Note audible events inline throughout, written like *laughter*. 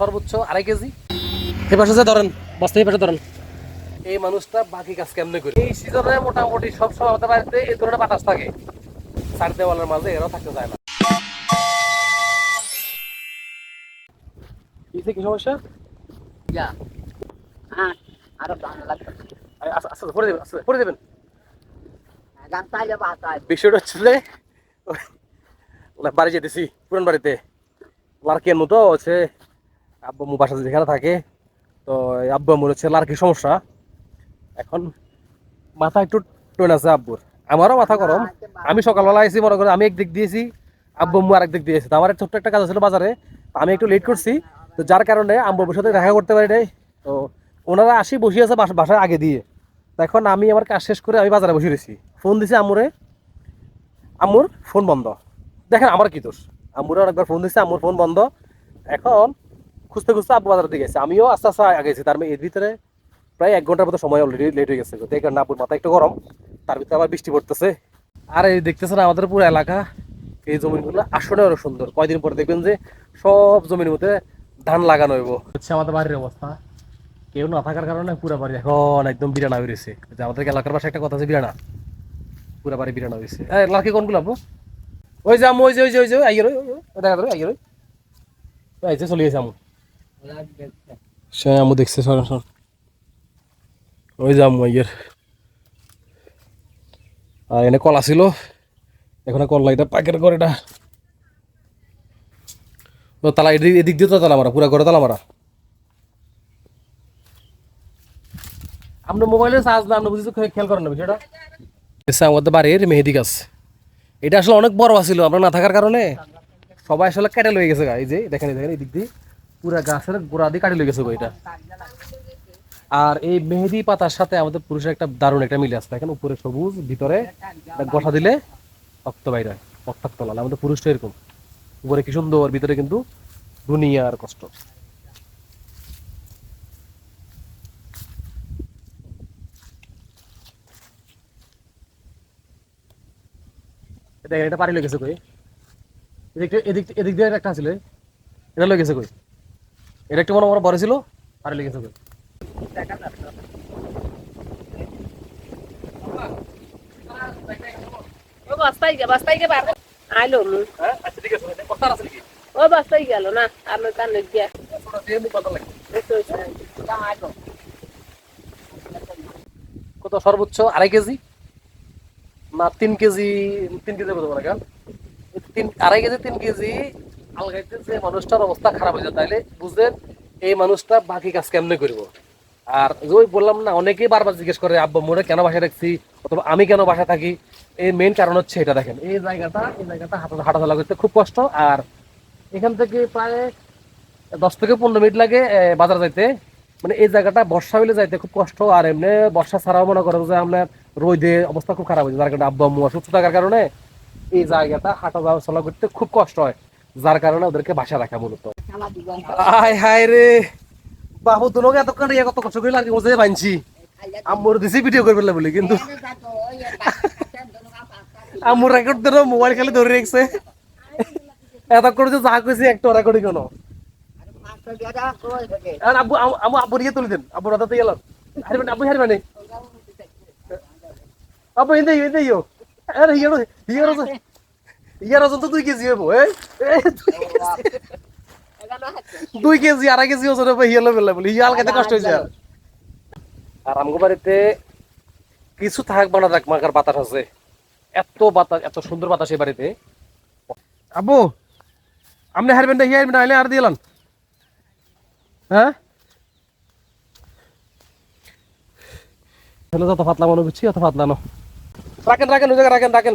সর্বোচ্চ আড়াই কেজি। এই পাশে যে ধরেন বস্তা এই পাশে ধরেন। এই মানুষটা বাকি কাজ কেমনে করে? এই সিজনে মোটামুটি সব সময় আমাদের বাড়িতে এই ধরনের বাতাস থাকে। চার দেওয়ালের মাঝে এরাও থাকতে চায় না। কি সমস্যা? Ja. Ah, আরও ভালো লাগবে। আরে আস্তে আস্তে দেবেন আস্তে পড়ে দেবেন। গান তাইলে বাতায় বিষয়টা হচ্ছে যে বাড়ি যেতেছি পুরান বাড়িতে। লার্কের মতো হচ্ছে আব্বু বাসা যেখানে থাকে, তো আব্বু আম্মুর হচ্ছে লার্কির সমস্যা। এখন মাথা একটু টোন আছে আব্বুর। আমারও মাথা গরম। আমি সকালবেলা এসেছি মনে করে আমি এক দিক দিয়েছি আব্বু আম্মু আরেক দিক দিয়েছি তো আমার ছোট্ট একটা কাজ ছিল বাজারে আমি একটু লেট করছি। তো যার কারণে আব্বু আম্মুর সাথে দেখা করতে পারি নাই। তো ওনারা আসি বসে আছে বাসা- বাসায় আগে দিয়ে। তো এখন আমি আমার কাজ শেষ করে আমি বাজারে বসে রয়েছি। ফোন দিছি আম্মুরে। আম্মুর ফোন বন্ধ। দেখেন আমার কি দোষ। আম্মুরে অনেকবার ফোন দিচ্ছে আম্মুর ফোন বন্ধ। এখন খুঁজতে খুঁজতে আব্বু বাজারের দিকে গেছে আমিও আস্তে আস্তে আগেছি তার মানে এর ভিতরে প্রায় এক ঘণ্টার মতো সময় অলরেডি লেট হয়ে গেছে তো এই কারণে আব্বুর মাথা একটু গরম তার ভিতরে আবার বৃষ্টি পড়তেছে আর এই দেখতেছেন আমাদের পুরো এলাকা এই জমিগুলো আসলে আরও সুন্দর কয়দিন পরে দেখবেন যে সব জমির মধ্যে ধান লাগানো হইব হচ্ছে আমাদের বাড়ির অবস্থা কেউ না থাকার কারণে পুরো বাড়ি এখন একদম বিরানা হয়ে রয়েছে যে আমাদের এলাকার পাশে একটা কথা আছে বিরানা পুরো বাড়ি বিরানা হয়েছে লাকি কোনগুলো আপু ওই যে আমু ওই যে ওই যে ওই যে আইয়ের ওই, দেখা ধরো আইয়ের ওই চলে গেছে আমু সে আমু দেখছে সর সর। ওই যে আর এনে কলা ছিল এখন কল এটা পাকের ঘর এটা। তালা এদিক এদিক দিয়ে তো তালা মারা পুরা ঘরে তালা মারা। আপনার মোবাইলে চার্জ না আপনি বুঝেছি খেয়াল করেন না বিষয়টা আমাদের বাড়ির মেহেদি গাছ। এটা আসলে অনেক বড় ছিল আমরা না থাকার কারণে। সবাই আসলে কেটে লয়ে গেছে এই যে দেখেন দেখেন এই দিক দিয়ে। পুরা গাছের গোড়া দিয়ে কাটে গেছে এটা। আর এই মেহেদি পাতার সাথে আমাদের পুরুষের একটা দারুণ একটা মিলে আছে। দেখেন উপরে সবুজ, ভিতরে গসা দিলে রক্ত বাইরে হয়, রক্তাক্ত লাল। আমাদের পুরুষটা এরকম। উপরে কি সুন্দর, ভিতরে কিন্তু দুনিয়ার কষ্ট। এটা পারি লেগেছে কই এদিক এদিক এদিক দিয়ে একটা ছিল এটা লেগেছে কই এটা একটু মনে মনে বড় ছিল হ্যাঁ আচ্ছা গেল না আর নয় কান গিয়া ছোট দিয়ে মুখ কথা লাগে। কত সর্বোচ্চ? আড়াই কেজি? না তিন কেজি তিন কেজি বলতে পারে তিন আড়াই কেজি তিন কেজি যে মানুষটার অবস্থা খারাপ হয়ে যায়, তাইলে বুঝলেন এই মানুষটা বাকি কাজ কেমনে করব? আর ওই বললাম না, অনেকেই বারবার জিজ্ঞেস করে, আব্বা মোড়ে কেন বাসায় রাখছি? অথবা আমি কেন বাসায় থাকি? এই মেইন কারণ হচ্ছে এটা দেখেন, এই জায়গাটা এই জায়গাটা হাঁটা, হাঁটাচলা করতে খুব কষ্ট। আর এখান থেকে প্রায় দশ থেকে পনেরো মিনিট লাগে বাজার যাইতে। মানে এই জায়গাটা বর্ষা হইলে যাইতে খুব কষ্ট, আর এমনি বর্ষা ছাড়াও মনে করেন যে আমরা রোদে অবস্থা খুব খারাপ হয়েছে যার কারণে আব্বু আম্মু অসুস্থ থাকার কারণে এই জায়গাটা হাঁটা চলা করতে খুব কষ্ট হয়। যার কারণে ওদেরকে বাসা রাখা মূলত। আয় হায় রে। বাবু তোমাকে এতক্ষণ ইয়ে কত কষ্ট করে লাগে বসে বানছি আম্মুর দিছি ভিডিও করে ফেললে বলি কিন্তু *laughs* আম্মুর রেকর্ড ধরো মোবাইল খালি ধরে রেখেছে। এতক্ষণ যে যা কইছি একটা রেকর্ডিং কেন আর আব্বু আম- আমু আব্বু দিয়ে তুলে দেন। আব্বু রাতে গেলাম। হারবেন আব্বু হারবেন আব্বু ইন্দে ইন্দে ইয়ো আরে ইয়ো ইয়ো রজ ইয়ো তো দুই কেজি হব দুই কেজি। আড়াই কেজি ওজন হবে হিয়ালো বেলা। বলে হিয়াল খেতে কষ্ট হয়েছে আর আমগো বাড়িতে কিছু থাক বানা থাক মাকার বাতাস আছে। এত বাতাস এত সুন্দর বাতাস এই বাড়িতে। আব্বু আপনি হারবেন না হিয়া হারবেন না আর দিলাম হ্যাঁ? যত পাতলা মনে বুঝছি অত পাতলা নো। রাখেন রাখেন রাখেন রাখেন।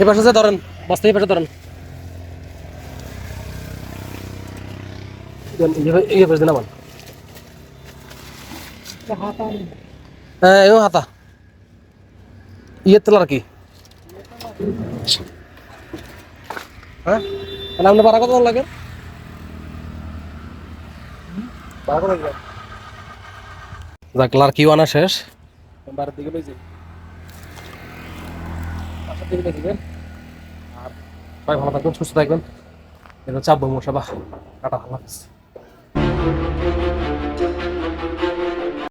এই পাশে যা ধরেন বস্তা এই পাশে ধরেন। ইয়ে আপনার যাক লার্কি শেষ। দিকে লই যাবেন আর সবাই ভালো থাকবেন সুস্থ থাকবেন। এটা হচ্ছে আব্বু মশাবা টাটা আল্লাহ